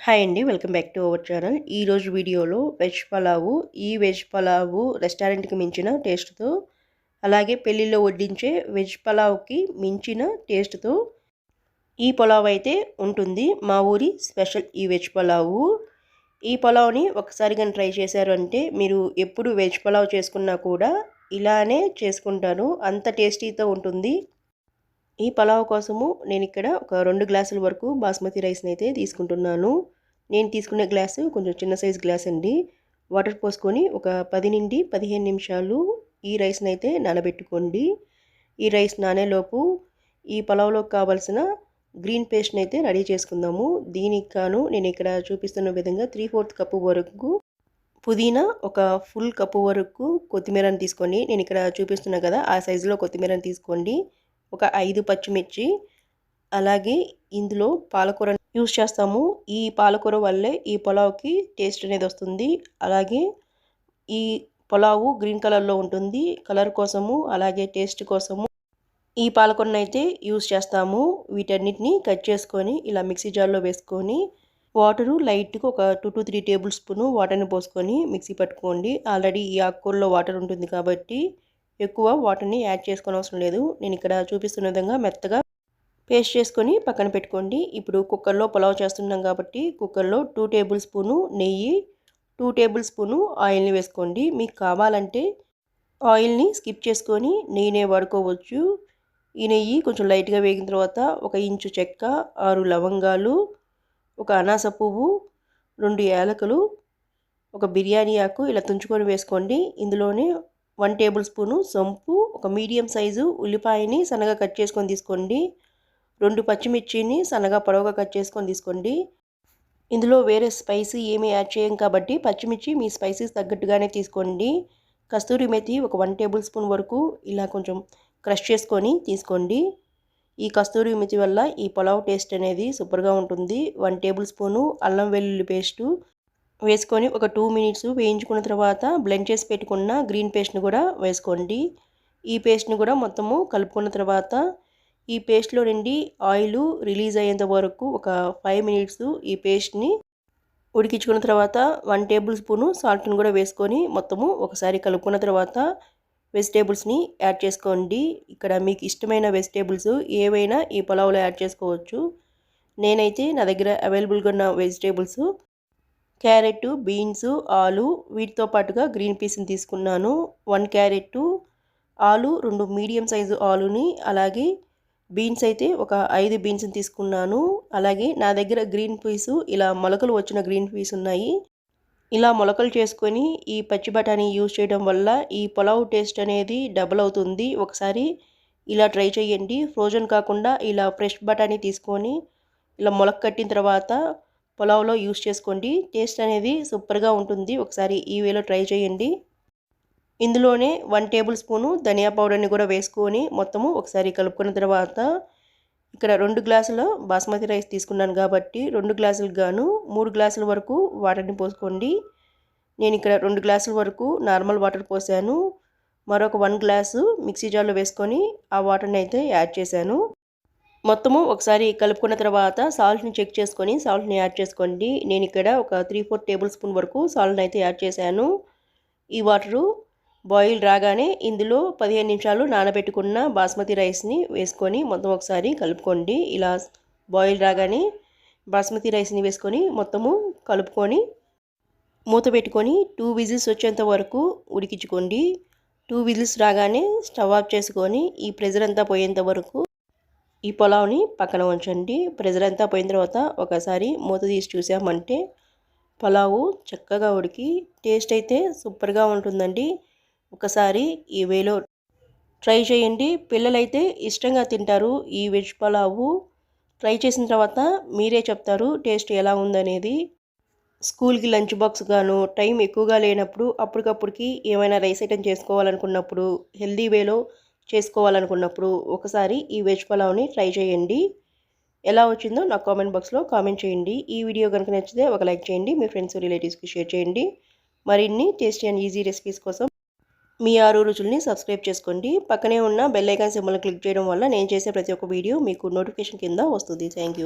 Hi అండి. Welcome back to our channel. ఈరోజు వీడియోలో వెజ్ పలావు ఈ వెజ్ పలావు రెస్టారెంట్కి మించిన టేస్ట్తో అలాగే పెళ్ళిలో వడ్డించే వెజ్ పలావ్కి మించిన టేస్ట్తో ఈ పలావ్ అయితే ఉంటుంది. మా ఊరి స్పెషల్ ఈ వెజ్ పలావు. ఈ పలావ్ని ఒకసారి కానీ ట్రై చేశారు అంటే మీరు ఎప్పుడు వెజ్ పలావ్ చేసుకున్నా కూడా ఇలానే చేసుకుంటాను. అంత టేస్టీతో ఉంటుంది. ఈ పలావ్ కోసము నేను ఇక్కడ ఒక రెండు గ్లాసుల వరకు బాస్మతి రైస్ని అయితే తీసుకుంటున్నాను. నేను తీసుకునే గ్లాసు కొంచెం చిన్న సైజ్ గ్లాస్ అండి. వాటర్ పోసుకొని ఒక పది నుండి పదిహేను నిమిషాలు ఈ రైస్ని అయితే నానబెట్టుకోండి. ఈ రైస్ నానేలోపు ఈ పలావ్లోకి కావాల్సిన గ్రీన్ పేస్ట్ని అయితే రెడీ చేసుకుందాము. దీనికి కాను నేను ఇక్కడ చూపిస్తున్న విధంగా త్రీ ఫోర్త్ కప్పు వరకు పుదీనా ఒక ఫుల్ కప్పు వరకు కొత్తిమీరని తీసుకోండి నేను ఇక్కడ చూపిస్తున్నా కదా ఆ సైజులో కొత్తిమీరని తీసుకోండి. ఒక ఐదు పచ్చిమిర్చి అలాగే ఇందులో పాలకూర యూస్ చేస్తాము. ఈ పాలకూర వల్లే ఈ పులావ్కి టేస్ట్ అనేది వస్తుంది. అలాగే ఈ పులావు గ్రీన్ కలర్లో ఉంటుంది. కలర్ కోసము అలాగే టేస్ట్ కోసము ఈ పాలకూరను అయితే యూస్ చేస్తాము. వీటన్నిటిని కట్ చేసుకొని ఇలా మిక్సీ జార్లో వేసుకొని వాటరు లైట్గా ఒక two to three tablespoon వాటర్ని పోసుకొని మిక్సీ పట్టుకోండి. ఆల్రెడీ ఈ ఆకుకూరలో వాటర్ ఉంటుంది కాబట్టి ఎక్కువ వాటర్ని యాడ్ చేసుకోని అవసరం లేదు. నేను ఇక్కడ చూపిస్తున్న విధంగా మెత్తగా పేస్ట్ చేసుకొని పక్కన పెట్టుకోండి. ఇప్పుడు కుక్కర్లో పులావ్ చేస్తున్నాం కాబట్టి కుక్కర్లో టూ టేబుల్ స్పూను నెయ్యి టూ టేబుల్ స్పూను ఆయిల్ని వేసుకోండి. మీకు కావాలంటే ఆయిల్ని స్కిప్ చేసుకొని నెయ్యినే వాడుకోవచ్చు. ఈ నెయ్యి కొంచెం లైట్గా వేగిన తర్వాత ఒక ఇంచు చెక్క ఆరు లవంగాలు ఒక అనాస పువ్వు రెండు యాలకులు ఒక బిర్యానీ ఆకు ఇలా తుంచుకొని వేసుకోండి. ఇందులోనే వన్ టేబుల్ స్పూను సొంపు ఒక మీడియం సైజు ఉల్లిపాయని సన్నగా కట్ చేసుకొని తీసుకోండి. రెండు పచ్చిమిర్చిని సన్నగా పొడవుగా కట్ చేసుకొని తీసుకోండి. ఇందులో వేరే స్పైసీ ఏమీ యాడ్ చేయం కాబట్టి పచ్చిమిర్చి మీ స్పైసీస్ తగ్గట్టుగానే తీసుకోండి. కస్తూరి మెతి ఒక వన్ టేబుల్ స్పూన్ వరకు ఇలా కొంచెం క్రష్ చేసుకొని తీసుకోండి. ఈ కస్తూరి మెతి వల్ల ఈ పులావ్ టేస్ట్ అనేది సూపర్గా ఉంటుంది. వన్ టేబుల్ స్పూను అల్లం వెల్లుల్లి పేస్టు వేసుకొని ఒక టూ మినిట్స్ వేయించుకున్న తర్వాత బ్లెండ్ చేసి పెట్టుకున్న గ్రీన్ పేస్ట్ని కూడా వేసుకోండి. ఈ పేస్ట్ని కూడా మొత్తము కలుపుకున్న తర్వాత ఈ పేస్ట్లో నుండి ఆయిల్ రిలీజ్ అయ్యేంత వరకు ఒక ఫైవ్ మినిట్స్ ఈ పేస్ట్ని ఉడికించుకున్న తర్వాత వన్ టేబుల్ స్పూను సాల్ట్ని కూడా వేసుకొని మొత్తము ఒకసారి కలుపుకున్న తర్వాత వెజిటేబుల్స్ని యాడ్ చేసుకోండి. ఇక్కడ మీకు ఇష్టమైన వెజిటేబుల్స్ ఏవైనా ఈ పొలావులో యాడ్ చేసుకోవచ్చు. నేనైతే నా దగ్గర అవైలబుల్గా ఉన్న వెజిటేబుల్స్ క్యారెట్ బీన్స్ ఆలు వీటితో పాటుగా గ్రీన్ పీస్ని తీసుకున్నాను. వన్ క్యారెట్ ఆలు రెండు మీడియం సైజు ఆలుని అలాగే బీన్స్ అయితే ఒక ఐదు బీన్స్ని తీసుకున్నాను. అలాగే నా దగ్గర గ్రీన్ పీసు ఇలా మొలకలు వచ్చిన గ్రీన్ పీస్ ఉన్నాయి. ఇలా మొలకలు చేసుకొని ఈ పచ్చి బఠానీ యూజ్ చేయడం వల్ల ఈ పులావ్ టేస్ట్ అనేది డబుల్ అవుతుంది. ఒకసారి ఇలా ట్రై చేయండి. ఫ్రోజన్ కాకుండా ఇలా ఫ్రెష్ బఠానీ తీసుకొని ఇలా మొలక కట్టిన తర్వాత పులావ్లో యూస్ చేసుకోండి. టేస్ట్ అనేది సూపర్గా ఉంటుంది. ఒకసారి ఈ వేలో ట్రై చేయండి. ఇందులోనే వన్ టేబుల్ స్పూను ధనియా పౌడర్ని కూడా వేసుకొని మొత్తము ఒకసారి కలుపుకున్న తర్వాత ఇక్కడ రెండు గ్లాసుల బాస్మతి రైస్ తీసుకున్నాను కాబట్టి రెండు గ్లాసులకు గాను మూడు గ్లాసుల వరకు వాటర్ని పోసుకోండి. నేను ఇక్కడ రెండు గ్లాసుల వరకు నార్మల్ వాటర్ పోసాను. మరొక వన్ గ్లాసు మిక్సీ జార్లో వేసుకొని ఆ వాటర్ని అయితే యాడ్ చేశాను. మొత్తము ఒకసారి కలుపుకున్న తర్వాత సాల్ట్ని చెక్ చేసుకొని సాల్ట్ని యాడ్ చేసుకోండి. నేను ఇక్కడ ఒక త్రీ ఫోర్ టేబుల్ స్పూన్ వరకు సాల్ట్ని అయితే యాడ్ చేశాను. ఈ వాటరు బాయిల్ రాగానే ఇందులో పదిహేను నిమిషాలు నానబెట్టుకున్న బాస్మతి రైస్ని వేసుకొని మొత్తం ఒకసారి కలుపుకోండి. ఇలా బాయిల్ రాగానే బాస్మతి రైస్ని వేసుకొని మొత్తము కలుపుకొని మూత పెట్టుకొని టూ విజిల్స్ వచ్చేంత వరకు ఉడికించుకోండి. టూ విజిల్స్ రాగానే స్టవ్ ఆఫ్ చేసుకొని ఈ ప్రెజర్ అంతా పోయేంత వరకు ఈ పొలావ్ని పక్కన ఉంచండి. ప్రెజర్ అంతా పోయిన తర్వాత ఒకసారి మూత తీసి చూసామంటే పులావు చక్కగా ఉడికి టేస్ట్ అయితే సూపర్గా ఉంటుందండి. ఒకసారి ఈ వేలో ట్రై చేయండి. పిల్లలైతే ఇష్టంగా తింటారు ఈ వెజ్ పులావు. ట్రై చేసిన తర్వాత మీరే చెప్తారు టేస్ట్ ఎలా ఉందనేది. స్కూల్కి లంచ్ బాక్స్ గాను టైం ఎక్కువగా లేనప్పుడు అప్పటికప్పుడుకి ఏమైనా రైస్ ఐటెం చేసుకోవాలనుకున్నప్పుడు హెల్దీ వేలో చేసుకోవాలనుకున్నప్పుడు ఒకసారి ఈ వెజ్ పలావ్ని ట్రై చేయండి. ఎలా వచ్చిందో నా కామెంట్ బాక్స్లో కామెంట్ చేయండి. ఈ వీడియో కనుక నచ్చితే ఒక లైక్ చేయండి మీ ఫ్రెండ్స్ రిలేటివ్స్కి షేర్ చేయండి. మరిన్ని టేస్టీ అండ్ ఈజీ రెసిపీస్ కోసం మీ ఆరు రుచుల్ని సబ్స్క్రైబ్ చేసుకోండి. పక్కనే ఉన్న బెల్ ఐకాన్ సింబల్ని క్లిక్ చేయడం వల్ల నేను చేసే ప్రతి ఒక్క వీడియో మీకు నోటిఫికేషన్ కింద వస్తుంది. థ్యాంక్